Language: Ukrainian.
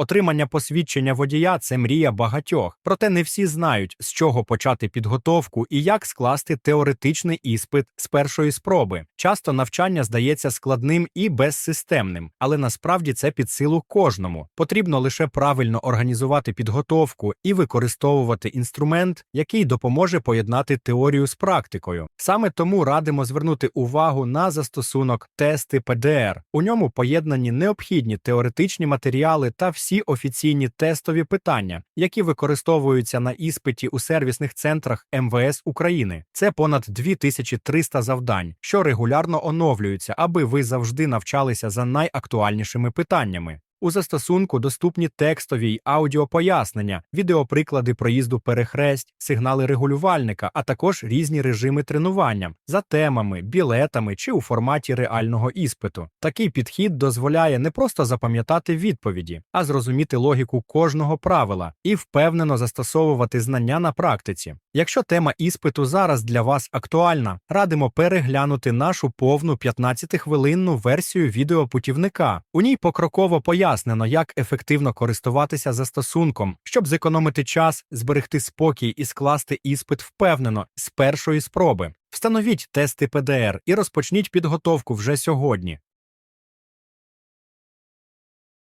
Отримання посвідчення водія це мрія багатьох, проте не всі знають, з чого почати підготовку і як скласти теоретичний іспит з першої спроби. Часто навчання здається складним і безсистемним, але насправді це під силу кожному. Потрібно лише правильно організувати підготовку і використовувати інструмент, який допоможе поєднати теорію з практикою. Саме тому радимо звернути увагу на застосунок тести ПДР. У ньому поєднані необхідні теоретичні матеріали та всі офіційні тестові питання, які використовуються на іспиті у сервісних центрах МВС України. Це понад 2300 завдань, що регулярно оновлюються, аби ви завжди навчалися за найактуальнішими питаннями. У застосунку доступні текстові й аудіопояснення, відеоприклади проїзду перехресть, сигнали регулювальника, а також різні режими тренування за темами, білетами чи у форматі реального іспиту. Такий підхід дозволяє не просто запам'ятати відповіді, а зрозуміти логіку кожного правила і впевнено застосовувати знання на практиці. Якщо тема іспиту зараз для вас актуальна, радимо переглянути нашу повну 15-хвилинну версію відеопутівника. У ній покроково пояснено, як ефективно користуватися застосунком, щоб зекономити час, зберегти спокій і скласти іспит впевнено з першої спроби. Встановіть тести ПДР і розпочніть підготовку вже сьогодні.